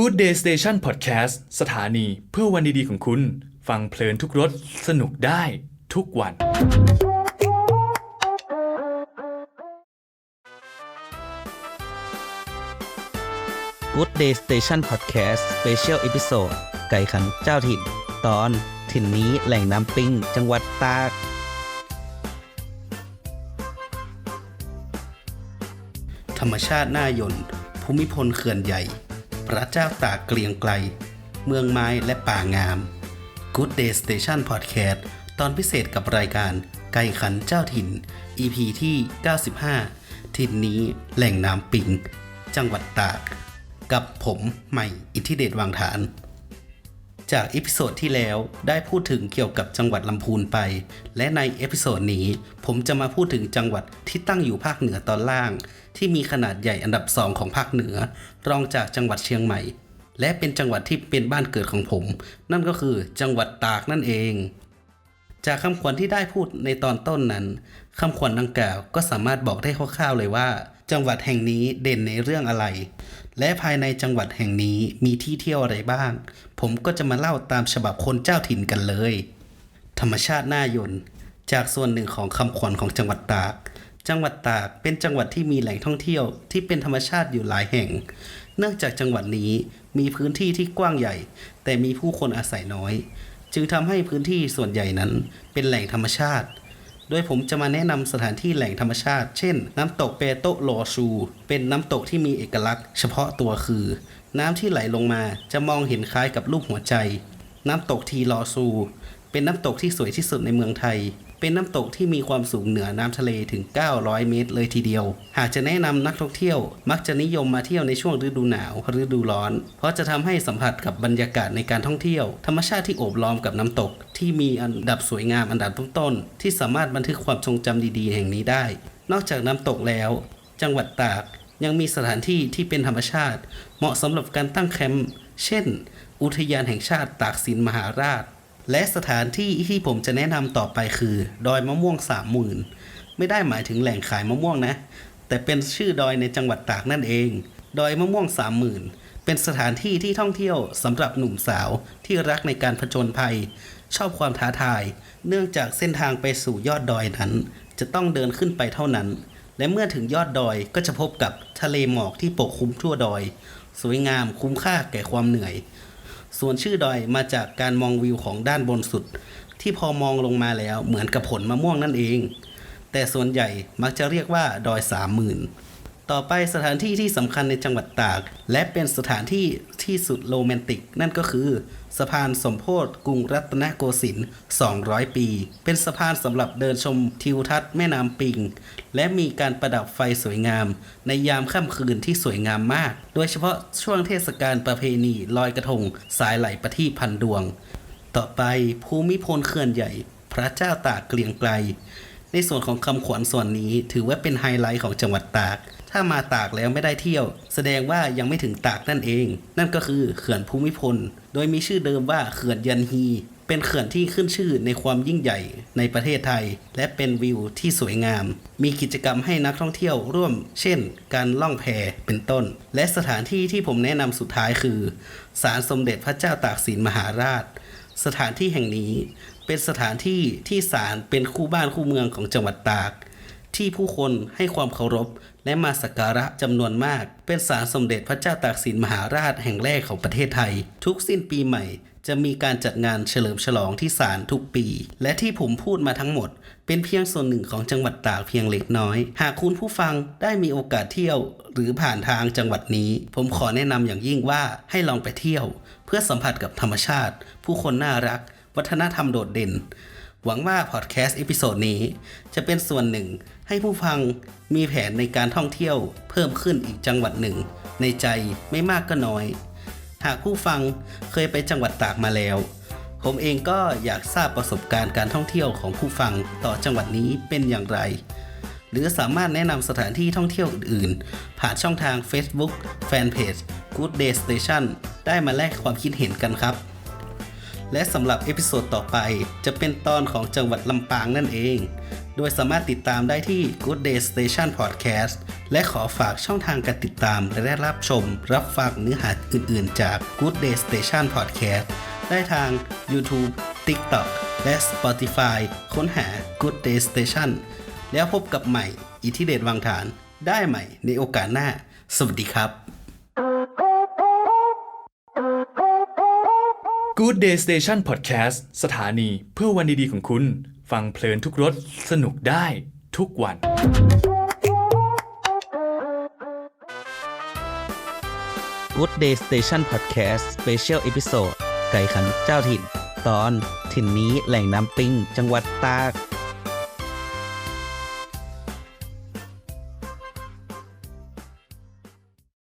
Good Day Station Podcast สถานีเพื่อวันดีๆของคุณ ฟังเพลินทุกรสสนุกได้ทุกวัน Good Day Station Podcast Special Episode ไก่ขันเจ้าถิ่น ตอนถิ่นนี้แหล่งน้ำปิงจังหวัดตาก ธรรมชาติน่ายนภูมิพลเขื่อนใหญ่ พระเจ้าตากเกลียงไกล เมืองไม้และป่างาม Good Day Station Podcast ตอนพิเศษกับรายการไก่ขันเจ้าถิ่น EP ที่ 95 ถิ่นนี้แหล่งน้ำปิง จังหวัดตาก กับผมใหม่อิทธิเดชวางฐาน จากเอพิโซดที่แล้วได้พูดถึงเกี่ยวกับจังหวัดลำพูนไป และในเอพิโซดนี้ ผมจะมาพูดถึงจังหวัดที่ตั้งอยู่ภาคเหนือตอนล่าง ที่มีขนาดใหญ่อันดับสองของภาคเหนือ รองจากจังหวัดเชียงใหม่ และเป็นจังหวัดที่เป็นบ้านเกิดของผม นั่นก็คือจังหวัดตากนั่นเอง จากคำขวัญที่ได้พูดในตอนต้นนั้นคำขวัญดังกล่าวก็สามารถบอกได้คร่าวๆเลยว่า จังหวัดแห่งนี้เด่นในเรื่องอะไร และภายในจังหวัดแห่งนี้มีที่เที่ยวอะไรบ้าง ผมก็จะมาเล่าตามฉบับคนเจ้าถิ่นกันเลย ธรรมชาติน่ายนจากส่วนหนึ่งของคำขวัญของจังหวัดตาก จังหวัดตากเป็นจังหวัดที่มีแหล่งท่องเที่ยวที่เป็นธรรมชาติอยู่หลายแห่ง เนื่องจากจังหวัดนี้มีพื้นที่ที่กว้างใหญ่ แต่มีผู้คนอาศัยน้อย จึงทำให้พื้นที่ส่วนใหญ่นั้นเป็นแหล่งธรรมชาติ โดยผมจะมาแนะนำสถานที่แหล่งธรรมชาติ เช่น น้ำตกเปโตะโลชู เป็นน้ำตกที่มีเอกลักษณ์เฉพาะตัวคือ น้ำที่ไหลลงมาจะมองเห็นคล้ายกับรูปหัวใจ น้ำตกทีลอซู เป็นน้ำตกที่สวยที่สุดในเมืองไทย เป็นน้ำตกที่มีความสูงเหนือน้ำทะเลถึง 900 เมตรเลยทีเดียว หากจะแนะนำนักท่องเที่ยว มักจะนิยมมาเที่ยวในช่วงฤดูหนาวฤดูร้อน เพราะจะทำให้สัมผัสกับบรรยากาศในการท่องเที่ยว ธรรมชาติที่โอบล้อมกับน้ำตก ที่มีอันดับสวยงามอันดับต้นๆที่สามารถบันทึกความทรงจำดีๆ แห่งนี้ได้ นอกจากน้ำตกแล้ว จังหวัดตากยังมีสถานที่ที่เป็นธรรมชาติ เหมาะสำหรับการตั้งแคมป์เช่น อุทยานแห่งชาติตากสินมหาราช และสถานที่ที่ผมจะแนะนำต่อไปคือ ดอยมะม่วงสามหมื่นไม่ได้หมายถึงแหล่งขายมะม่วงนะ แต่เป็นชื่อดอยในจังหวัดตากนั่นเอง ดอยมะม่วงสามหมื่นเป็นสถานที่ที่ท่องเที่ยวสำหรับหนุ่มสาวที่รักในการผจญภัย ชอบความท้าทาย เนื่องจากเส้นทางไปสู่ยอดดอยนั้น จะต้องเดินขึ้นไปเท่านั้น และเมื่อถึงยอดดอยก็จะพบกับทะเลหมอกที่ปกคลุมทั่วดอย สวยงามคุ้มค่าแก่ความเหนื่อย ส่วนชื่อดอยมาจากการมองวิวของด้านบนสุด ที่พอมองลงมาแล้วเหมือนกับผลมะม่วงนั่นเอง แต่ส่วนใหญ่มักจะเรียกว่าดอยสามหมื่น ต่อไปสถานที่ที่สำคัญในจังหวัดตาก และเป็นสถานที่ที่สุดโรแมนติก นั่นก็คือ สะพานสมโพธิกรุงรัตนโกสินทร์ 200 ปี เป็นสะพานสำหรับเดินชมทิวทัศน์แม่น้ำปิง และมีการประดับไฟสวยงาม ในยามค่ำคืนที่สวยงามมาก โดยเฉพาะช่วงเทศกาลประเพณีลอยกระทง สายไหลประทีปพันดวง ต่อไปภูมิพลเขื่อนใหญ่ พระเจ้าตากเกลียงไกล ในส่วนของคำขวัญส่วนนี้ ถือว่าเป็นไฮไลท์ของจังหวัดตาก ถ้ามาตากแล้วไม่ได้เที่ยว แสดงว่ายังไม่ถึงตากนั่นเอง นั่นก็คือเขื่อนภูมิพล โดยมีชื่อเดิมว่าเขื่อนยันฮี เป็นเขื่อนที่ขึ้นชื่อในความยิ่งใหญ่ในประเทศไทย และเป็นวิวที่สวยงาม มีกิจกรรมให้นักท่องเที่ยวร่วม เช่น การล่องแพเป็นต้น และสถานที่ที่ผมแนะนำสุดท้ายคือศาลสมเด็จพระเจ้าตากสินมหาราชสถานที่แห่งนี้ เป็นสถานที่ที่ศาลเป็นคู่บ้านคู่เมืองของจังหวัดตาก ที่ผู้คนให้ความเคารพและมาสักการะจำนวนมาก เป็นศาลสมเด็จพระเจ้าตากสินมหาราชแห่งแรกของประเทศไทย ทุกสิ้นปีใหม่ จะมีการจัดงานเฉลิมฉลองที่ศาลทุกปี และที่ผมพูดมาทั้งหมด เป็นเพียงส่วนหนึ่งของจังหวัดตากเพียงเล็กน้อย หากคุณผู้ฟังได้มีโอกาสเที่ยว หรือผ่านทางจังหวัดนี้ ผมขอแนะนำอย่างยิ่งว่าให้ลองไปเที่ยว เพื่อสัมผัสกับธรรมชาติ ผู้คนน่ารัก วัฒนธรรมโดดเด่น หวังว่าพอดแคสต์เอพิโซดนี้ จะเป็นส่วนหนึ่งให้ผู้ฟังมีแผนในการท่องเที่ยวเพิ่มขึ้นอีกจังหวัดหนึ่ง ในใจไม่มากก็น้อย หากผู้ฟังเคยไปจังหวัดตากมาแล้ว ผมเองก็อยากทราบประสบการณ์การท่องเที่ยวของผู้ฟังต่อจังหวัดนี้เป็นอย่างไร หรือสามารถแนะนำสถานที่ท่องเที่ยวอื่นๆ ผ่านช่องทาง Facebook Fanpage Good Day Station ได้มาแลกความคิดเห็นกันครับ และสำหรับเอพิโซดต่อไป จะเป็นตอนของจังหวัดลำปางนั่นเอง โดยสามารถติดตามได้ที่ Good Day Station Podcast และขอฝากช่องทางการติดตามและรับชม รับฟังเนื้อหาอื่น ๆ จาก Good Day Station Podcast ได้ทาง YouTube, TikTok และ Spotify ค้นหา Good Day Station แล้วพบกับใหม่ อิทธิเดชวังฐาน ได้ใหม่ในโอกาสหน้า สวัสดีครับ Good Day Station Podcast สถานีเพื่อวันดีๆของคุณ ฟังเพลินทุกรสสนุกได้ทุกวัน Good Day Station Podcast Special Episode ไก่ขันเจ้าถิ่น ตอนถิ่นนี้แหล่งน้ำปิงจังหวัดตาก